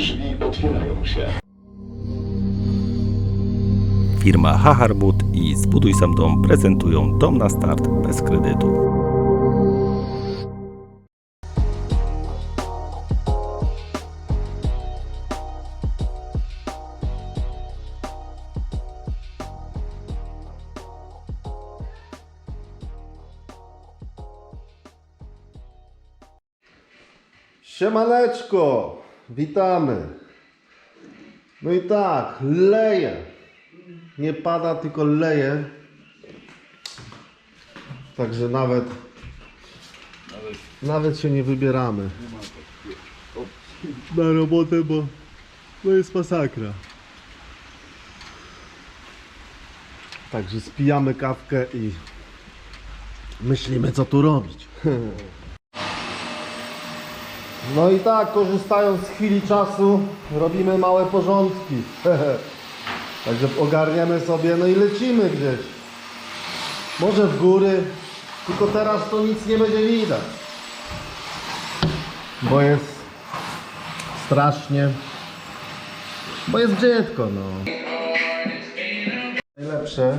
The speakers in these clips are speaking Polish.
Drzwi otwierają się. Firma Haharbut i Zbuduj Sam Dom prezentują dom na start bez kredytu. Siemaneczko, witamy. No i tak, leje. Nie pada, tylko leje. Także nawet, nawet się nie wybieramy. Na robotę, bo to jest masakra. Także spijamy kawkę i myślimy co tu robić. No i tak, korzystając z chwili czasu, robimy małe porządki. Także ogarniemy sobie, no i lecimy gdzieś. Może w góry, tylko teraz to nic nie będzie widać. Bo jest strasznie, bo jest brzydko, no. Najlepsze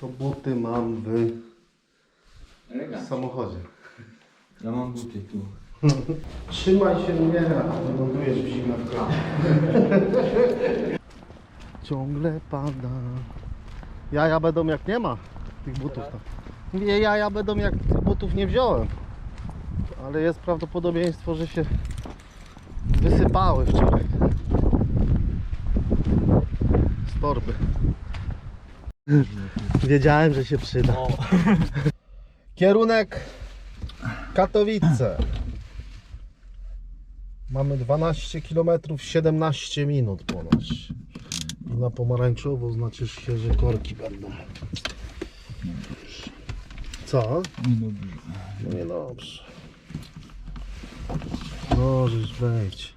to buty mam w samochodzie. Ja mam buty tu. Trzymaj się mnie, a wylądujesz w zimę w kraju. Ciągle pada. Jaja będą jak nie ma tych butów. To. Nie, jaja będą jak tych butów nie wziąłem. Ale jest prawdopodobieństwo, że się wysypały wczoraj. Z torby. Wiedziałem, że się przyda. Kierunek Katowice. Mamy 12 km 17 minut ponoć. I na pomarańczowo znaczy się, że korki będą. Co? Niedobrze. Niedobrze. Możesz wejdź.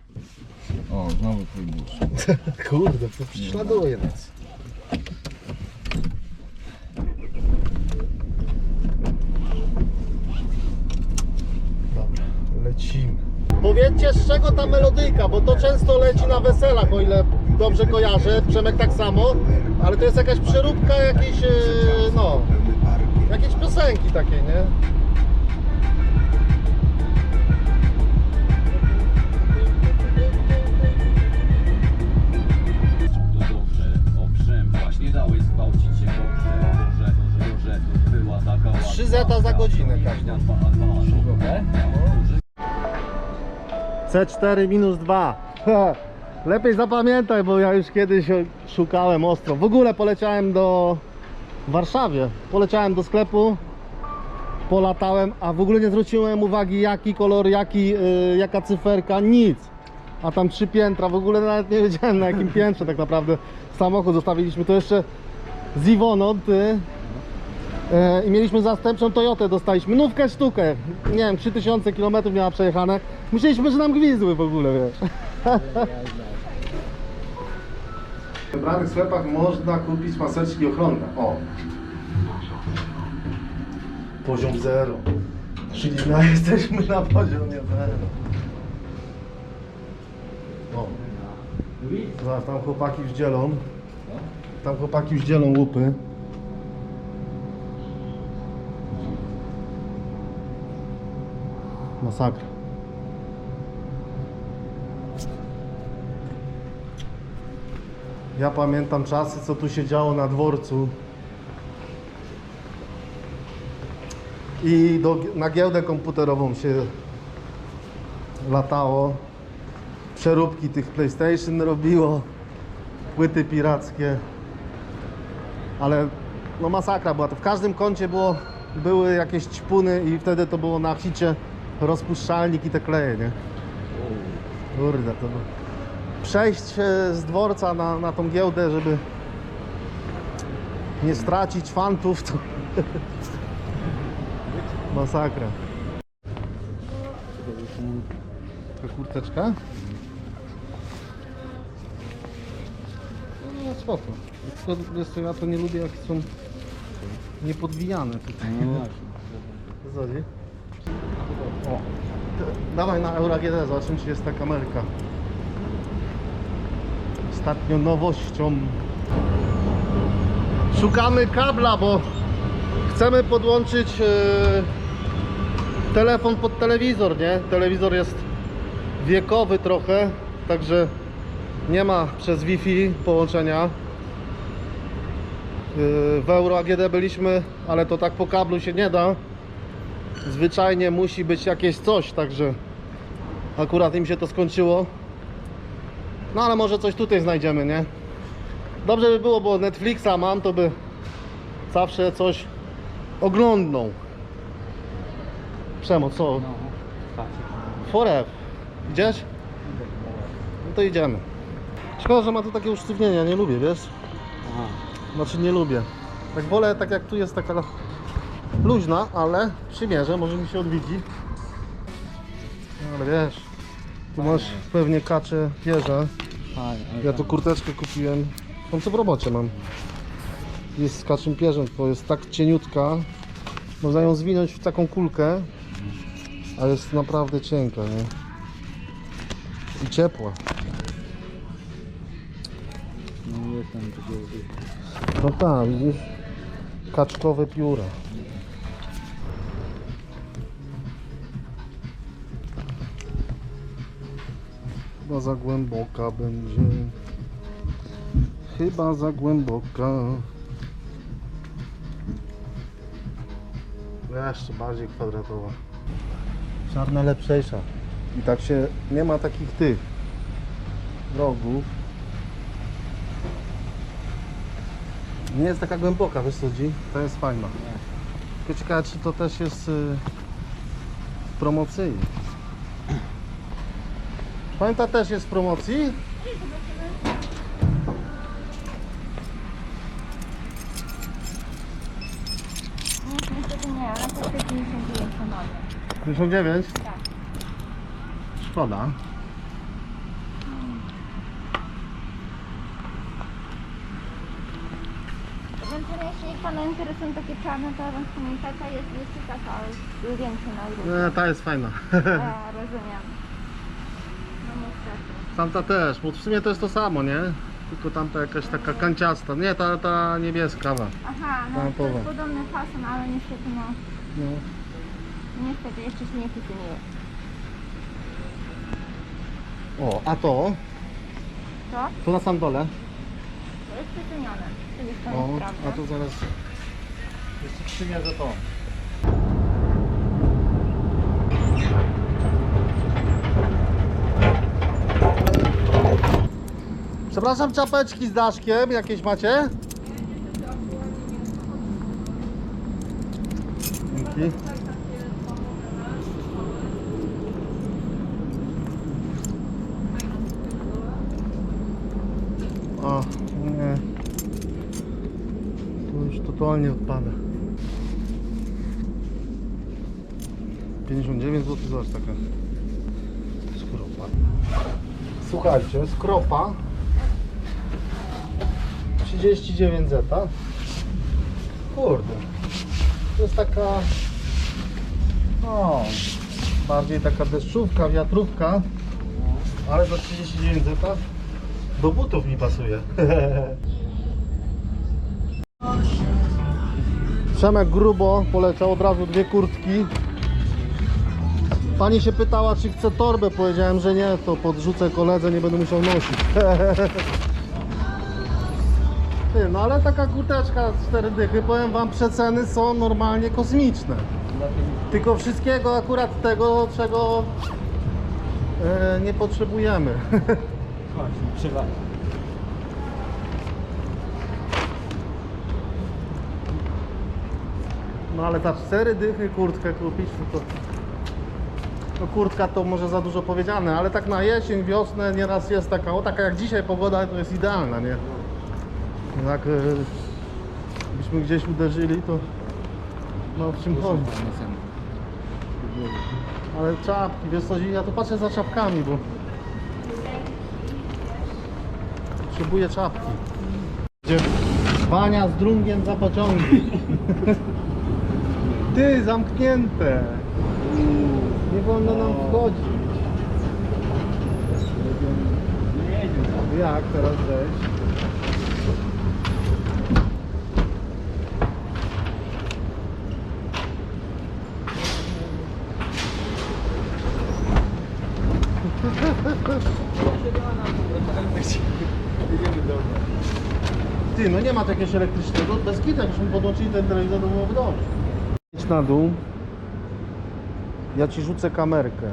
O, znowu twój bus. Kurde, to prześladuje nas. Dobra, lecimy. Powiedzcie z czego ta melodyjka, bo to często leci na weselach, o ile dobrze kojarzę. Przemek tak samo, ale to jest jakaś przeróbka jakiejś, e, no, jakiejś piosenki takiej, nie? 3 zeta za godzinę każda. Dwa, a dwa, C4 minus 2. Lepiej zapamiętaj, bo ja już kiedyś szukałem ostro. W ogóle poleciałem do Warszawie. Poleciałem do sklepu, polatałem, a w ogóle nie zwróciłem uwagi jaki kolor, jaki, y, jaka cyferka, nic. A tam trzy piętra, w ogóle nawet nie wiedziałem na jakim piętrze tak naprawdę samochód zostawiliśmy. To jeszcze z Iwoną, ty, E, I mieliśmy zastępczą Toyotę, dostaliśmy nówkę sztukę. Nie wiem, 3000 km miała przejechane. Myśleliśmy, że nam gwizdły w ogóle, wiesz. W wybranych sklepach można kupić maseczki ochronne. O. Poziom zero. Czyli no, jesteśmy na poziomie zero. O. Zaraz tam chłopaki już dzielą. Tam chłopaki już dzielą łupy. Masakra. Ja pamiętam czasy, co tu się działo na dworcu. I do, na giełdę komputerową się latało. Przeróbki tych PlayStation robiło. Płyty pirackie. Ale no masakra była. To w każdym kącie było, były jakieś ćpuny i wtedy to było na hicie rozpuszczalnik i te kleje, nie? Kurde, to było. Przejść e, z dworca na, na tą giełdę, żeby nie stracić fantów, to masakra. Taka kurteczka? No spoko. Tylko ja to nie lubię jak są niepodwijane tutaj. No właśnie. O, dawaj na Euro AGD, zobaczymy czy jest ta kamerka. Ostatnio nowością. Szukamy kabla, bo chcemy podłączyć e, telefon pod telewizor, nie? Telewizor jest wiekowy trochę, także nie ma przez Wi-Fi połączenia. E, W Euro AGD byliśmy, ale to tak po kablu się nie da. Zwyczajnie musi być jakieś coś, także akurat im się to skończyło. No ale może coś tutaj znajdziemy, nie? Dobrze by było, bo Netflixa mam, to by zawsze coś oglądnął. Przemo, co? Forever. Idziesz? No to idziemy. Szkoda, że ma tu takie usztywnienia, nie lubię, wiesz? Znaczy nie lubię. Tak wolę, tak jak tu jest taka luźna, ale przymierzę, może mi się odwiedzi. No, ale wiesz, tu masz pewnie kacze pierze. Ja tu kurteczkę kupiłem. Tą co w robocie mam. Jest z kaczym pierzem, bo jest tak cieniutka. Można ją zwinąć w taką kulkę, a jest naprawdę cienka, nie? I ciepła. No jest tam takiego... No tak, widzisz? Kaczkowe pióra. Chyba za głęboka będzie. Chyba za głęboka. Jeszcze bardziej kwadratowa. Czarna lepszejsza. I tak się nie ma takich tych rogów. Nie jest taka głęboka, wiesz co Dzi? To jest fajna. Tylko ciekawe, czy to też jest y, w promocji. Pamięta też jest w promocji? Nie, ale to 59 na nowie. 59? Tak. Szkoda. Ewentualnie jeśli Pana interesują takie czarne, to ewentualnie taka jest jeszcze taka, ale większa na grubie. Nie, ta jest fajna. A, rozumiem. Tamta też, bo w sumie to jest to samo, nie? Tylko tamta jakaś taka kanciasta. Nie, ta, ta niebieska. Aha, no to Lampowa. jest podobny fason, ale niestety no, No. niestety jeszcze się nie wyceniły. O, a to? To? To na sam dole. To jest jest to O, jest prawda. a to zaraz... Jeszcze przymierzę to. Przepraszam, czapeczki z daszkiem jakieś macie? Dzięki. O, nie. To już totalnie odpada. 59 zł zobacz taka skropa. Słuchajcie, skropa 39 zeta. Kurde. To jest taka no bardziej taka deszczówka, wiatrówka. Ale za 39 zeta do butów mi pasuje. Przemek grubo poleciał od razu dwie kurtki. Pani się pytała, czy chce torbę. Powiedziałem, że nie, to podrzucę koledze, nie będę musiał nosić. Ty, no ale taka kurteczka z 4 dychy, powiem wam, przeceny są normalnie kosmiczne. Tylko wszystkiego akurat tego, czego e, nie potrzebujemy. Właśnie, przywali. No ale za 4 dychy kurtkę kupić, no to... No kurtka to może za dużo powiedziane, ale tak na jesień, wiosnę nieraz jest taka, o taka jak dzisiaj pogoda to jest idealna, nie? Jak e, byśmy gdzieś uderzyli, to no w czym chodzi. Ale czapki, wiesz co, ja tu patrzę za czapkami, bo potrzebuję czapki. Pania z drungiem za pociągi. Ty, zamknięte. Nie wolno nam wchodzić. Jak teraz wejść? Ty, no nie ma jakiegoś elektrycznego, bez kita, jakbyśmy podłączyli ten telewizor, to byłoby dobrze. Idź na dół. Ja ci rzucę kamerkę.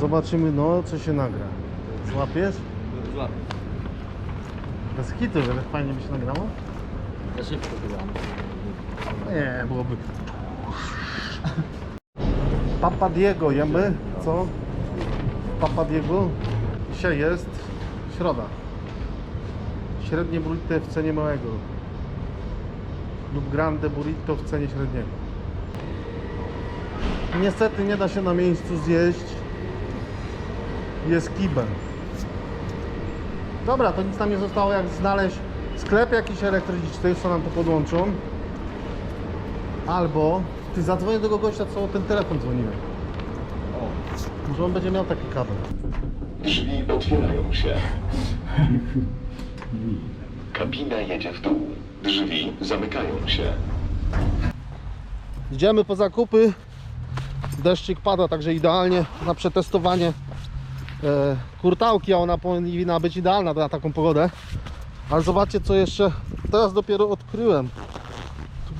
Zobaczymy, no, co się nagra. Złapiesz? Złapię. Bez kitu, że tak fajnie by się nagrało? Za szybko byłam. Nie, byłoby. Papa Diego jemy, co? Papa Diego. Dzisiaj jest środa. Średnie burrito w cenie małego. Lub grande burrito w cenie średniego. Niestety nie da się na miejscu zjeść. Jest kibel. Dobra, to nic nam nie zostało jak znaleźć sklep jakiś elektroniczny, co nam to podłączą. Albo ty zadzwonię do gościa, co ten telefon dzwoniłem. Może on będzie miał taki kabel. Drzwi otwierają się. Kabina jedzie w dół. Drzwi zamykają się. Idziemy po zakupy. Deszczyk pada, także idealnie na przetestowanie e, kurtałki, a ona powinna być idealna na taką pogodę. Ale zobaczcie co jeszcze, teraz dopiero odkryłem.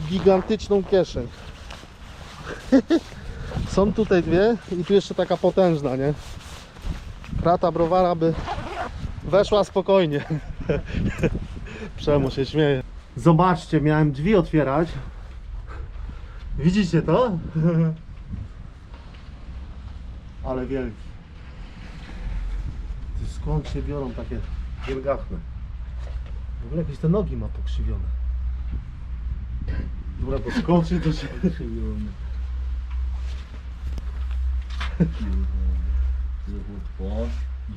Gigantyczną kieszeń. Są tutaj dwie i tu jeszcze taka potężna, nie? Krata browara by weszła spokojnie. Przemu się śmieje. Zobaczcie, miałem drzwi otwierać. Widzicie to? Ale wielki. Ty skąd się biorą takie wielgachne? W ogóle jakieś te nogi ma pokrzywione. Dobra, to się to się... Zachód po,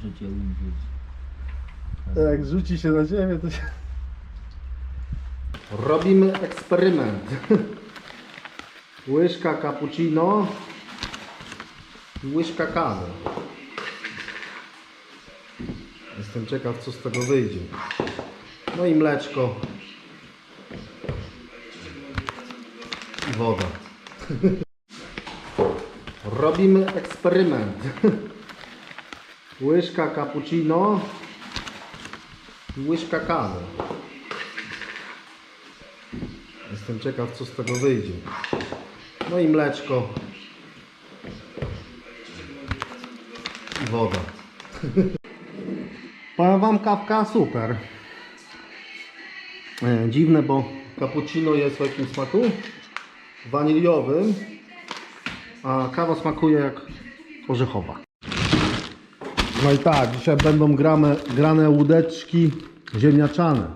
życie umrzeć. Jak rzuci się na ziemię, to się... Robimy eksperyment. Łyżka cappuccino i łyżka kawy. Jestem ciekaw, co z tego wyjdzie. No i mleczko. I woda. Robimy eksperyment. Łyżka cappuccino łyżka kawy. Jestem ciekaw, co z tego wyjdzie. No i mleczko. I woda. Powiem Wam, kawka super. E, dziwne, bo cappuccino jest o jakim smaku? Waniliowym, a kawa smakuje jak orzechowa. No i tak, dzisiaj będą grane, grane łódeczki ziemniaczane.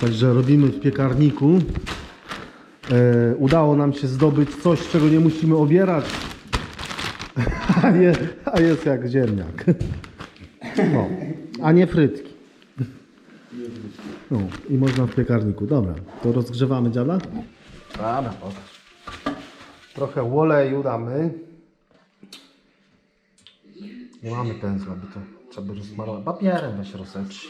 Także robimy w piekarniku. E, udało nam się zdobyć coś, czego nie musimy obierać. A, a jest jak ziemniak. No, a nie frytki. No, i można w piekarniku. Dobra, to rozgrzewamy dziada? Dobra, pokaż. Trochę oleju damy. Nie mamy pędzla, by to trzeba by rozsmarować. Papierem weź rozsetrz.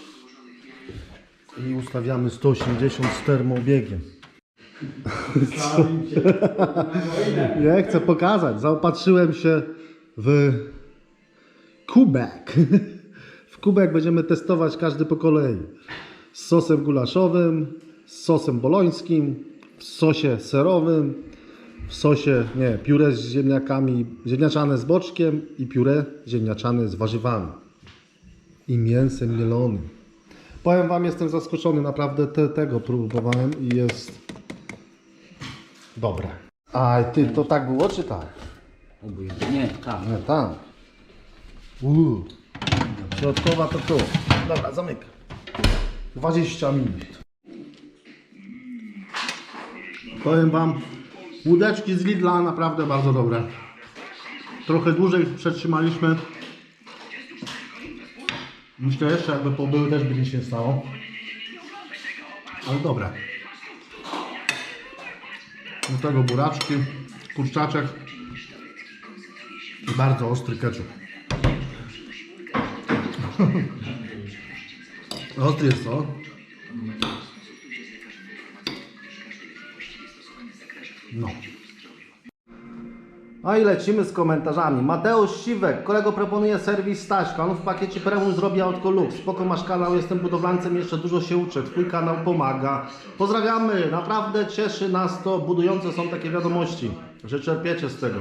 I ustawiamy 180 z termobiegiem. Nie chcę pokazać. Zaopatrzyłem się w kubek. W kubek będziemy testować każdy po kolei. Z sosem gulaszowym, z sosem bolońskim, w sosie serowym, w sosie, nie, pióre z ziemniakami, ziemniaczane z boczkiem i pióre ziemniaczane z warzywami. I mięsem mielonym. Powiem Wam, jestem zaskoczony, naprawdę te, tego próbowałem i jest dobre. A ty, to tak było czy tak? Obojętnie. Nie, tak. Nie, tak. Uuu. Środkowa to tu. Dobra, zamykam. 20 minut. Powiem Wam, łódeczki z Lidla naprawdę bardzo dobre. Trochę dłużej przetrzymaliśmy. Myślę jeszcze jakby pobyły też by nic się stało. Ale dobre. Do tego buraczki, kurczaczek i bardzo ostry ketchup. Ostry jest to. No. No i lecimy z komentarzami. Mateusz Siwek, kolego proponuje serwis Staśka. On w pakiecie premium zrobi autko lux. Spoko masz kanał, jestem budowlańcem, jeszcze dużo się uczę. Twój kanał pomaga. Pozdrawiamy, naprawdę cieszy nas to. Budujące są takie wiadomości, że czerpiecie z tego.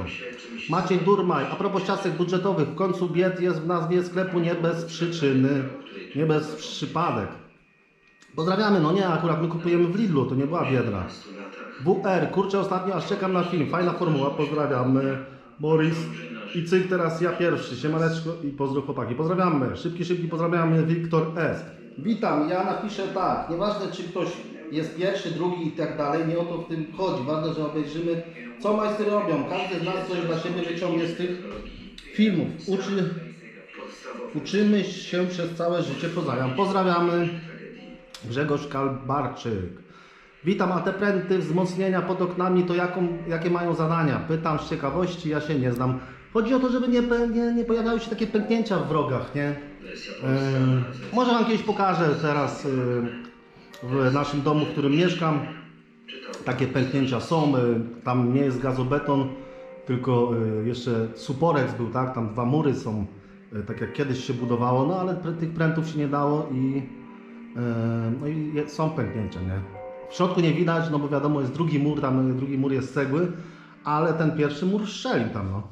Maciej Durmaj, a propos ciastek budżetowych, w końcu bied jest w nazwie sklepu nie bez przyczyny, nie bez przypadek. Pozdrawiamy, no nie, akurat my kupujemy w Lidlu, to nie była biedra. WR, kurczę, ostatnio aż czekam na film, fajna formuła, pozdrawiamy. Boris i cyk, teraz ja pierwszy, siemaneczko i pozdro chłopaki. Pozdrawiamy, szybki, szybki, pozdrawiamy, Wiktor S. Witam, ja napiszę tak, nieważne czy ktoś jest pierwszy, drugi i tak dalej, nie o to w tym chodzi, ważne, że obejrzymy co majstry robią, każdy z nas coś dla siebie wyciągnie z tych filmów, uczy, uczymy się przez całe życie, pozdrawiam, pozdrawiamy. Grzegorz Kalbarczyk. Witam, a te pręty wzmocnienia pod oknami to jaką, jakie mają zadania? Pytam z ciekawości, ja się nie znam. Chodzi o to, żeby nie, nie, nie pojawiały się takie pęknięcia w wrogach, nie? Ym, może Wam kiedyś pokażę teraz ym, w naszym domu, w którym mieszkam. Takie pęknięcia są, y, tam nie jest gazobeton, tylko y, jeszcze suporec był, tak? Tam dwa mury są, y, tak jak kiedyś się budowało, no ale tych prętów się nie dało i Yy, No i są pęknięcia, nie? W środku nie widać, no bo wiadomo jest drugi mur, tam drugi mur jest cegły, ale ten pierwszy mur strzelił tam, no.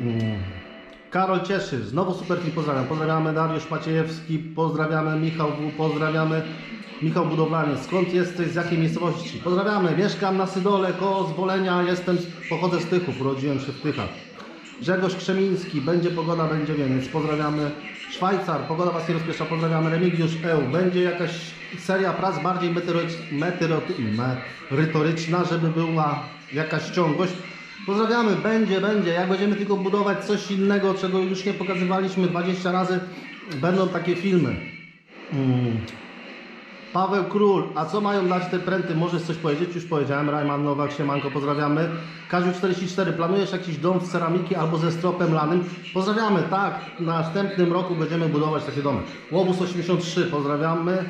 Mm. Karol Cieszy, znowu super film, pozdrawiam. Pozdrawiamy Dariusz Maciejewski, pozdrawiamy Michał pozdrawiamy Michał Budowlanie. Skąd jesteś, z jakiej miejscowości? Pozdrawiamy, mieszkam na Sydole, koło Zwolenia, jestem, pochodzę z Tychów, urodziłem się w Tychach. Grzegorz Krzemiński, będzie pogoda, będzie więc pozdrawiamy. Szwajcar, pogoda Was nie rozpiesza, pozdrawiamy. Remigiusz Eł, będzie jakaś seria prac bardziej meteorycz- meteoroty- merytoryczna, żeby była jakaś ciągłość. Pozdrawiamy, będzie, będzie. Jak będziemy tylko budować coś innego, czego już nie pokazywaliśmy 20 razy, będą takie filmy. Mm. Paweł Król, a co mają dać te pręty? Możesz coś powiedzieć? Już powiedziałem. Rajman Nowak, siemanko, pozdrawiamy. Kaziu 44, planujesz jakiś dom z ceramiki albo ze stropem lanym? Pozdrawiamy, tak. W następnym roku będziemy budować takie domy. Łobuz 83, pozdrawiamy.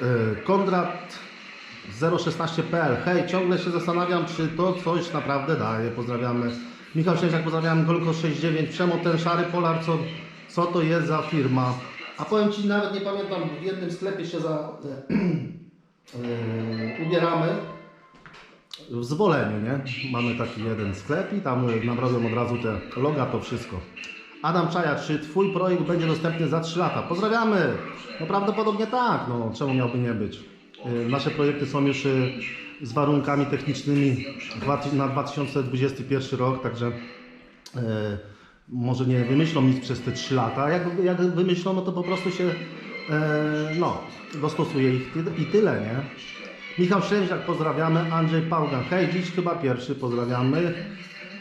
Yy, Kondrat 016.pl, hej, ciągle się zastanawiam, czy to coś naprawdę daje. Pozdrawiamy. Michał Szczęśniak, pozdrawiam. Golko 69, Przemo ten szary polar, co, co to jest za firma? A powiem Ci, nawet nie pamiętam, w jednym sklepie się za, yy, ubieramy. W Zwoleniu, nie? Mamy taki jeden sklep i tam nabrałem od razu te loga, to wszystko. Adam Czaja, czy Twój projekt będzie dostępny za 3 lata? Pozdrawiamy! No prawdopodobnie tak, no czemu miałby nie być? Nasze projekty są już z warunkami technicznymi na 2021 rok, także może nie wymyślą nic przez te 3 lata. Jak, jak wymyślą, no to po prostu się e, no, dostosuje ich ty, i tyle, nie? Michał Szczęśniak, pozdrawiamy. Andrzej Pałgan, hej, dziś chyba pierwszy, pozdrawiamy.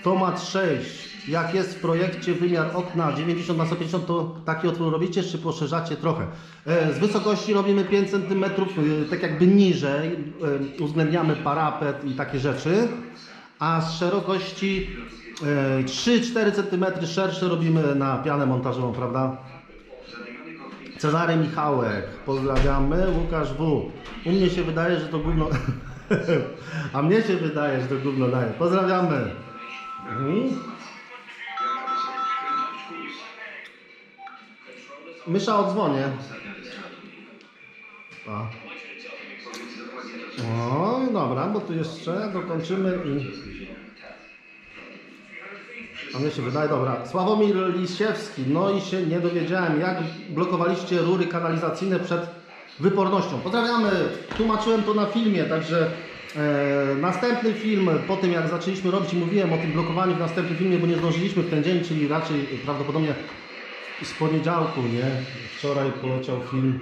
Tomat 6, jak jest w projekcie wymiar okna 90 na 150, to taki otwór robicie, czy poszerzacie trochę? E, z wysokości robimy 5 cm, e, tak jakby niżej, e, uwzględniamy parapet i takie rzeczy, a z szerokości 3-4 cm szersze robimy na pianę montażową, prawda? Cezary Michałek, pozdrawiamy. Łukasz W. U mnie się wydaje, że to gówno... A mnie się wydaje, że to gówno daje. Pozdrawiamy. Mhm. Mysza odzwonię. A. O, dobra, bo tu jeszcze dokończymy i... A mnie się wydaje, dobra. Sławomir Lisiewski, no i się nie dowiedziałem, jak blokowaliście rury kanalizacyjne przed wypornością. Pozdrawiamy, tłumaczyłem to na filmie, także e, następny film, po tym jak zaczęliśmy robić, mówiłem o tym blokowaniu w następnym filmie, bo nie zdążyliśmy w ten dzień, czyli raczej prawdopodobnie z poniedziałku, nie? Wczoraj poleciał film.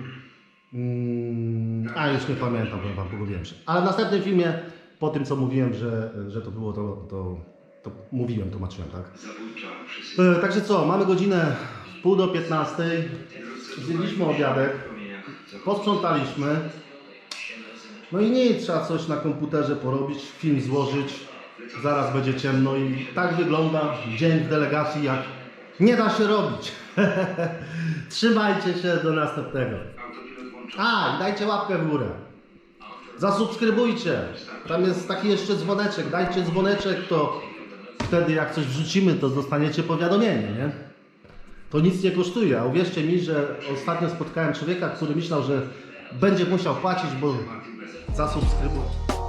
Mm, a już nie pamiętam, powiem wam, pogubiłem się. Ale w następnym filmie, po tym co mówiłem, że, że to było, to, to, to mówiłem, tłumaczyłem, tak? E, także co, mamy godzinę pół do 15. Zjedliśmy obiadek, posprzątaliśmy. No i nie trzeba coś na komputerze porobić, film złożyć. Zaraz będzie ciemno i tak wygląda dzień w delegacji, jak Nie da się robić. Trzymajcie się do następnego. A, i dajcie łapkę w górę. Zasubskrybujcie. Tam jest taki jeszcze dzwoneczek. Dajcie dzwoneczek, to wtedy jak coś wrzucimy, to dostaniecie powiadomienie, nie? To nic nie kosztuje, a uwierzcie mi, że ostatnio spotkałem człowieka, który myślał, że będzie musiał płacić, bo zasubskrybował.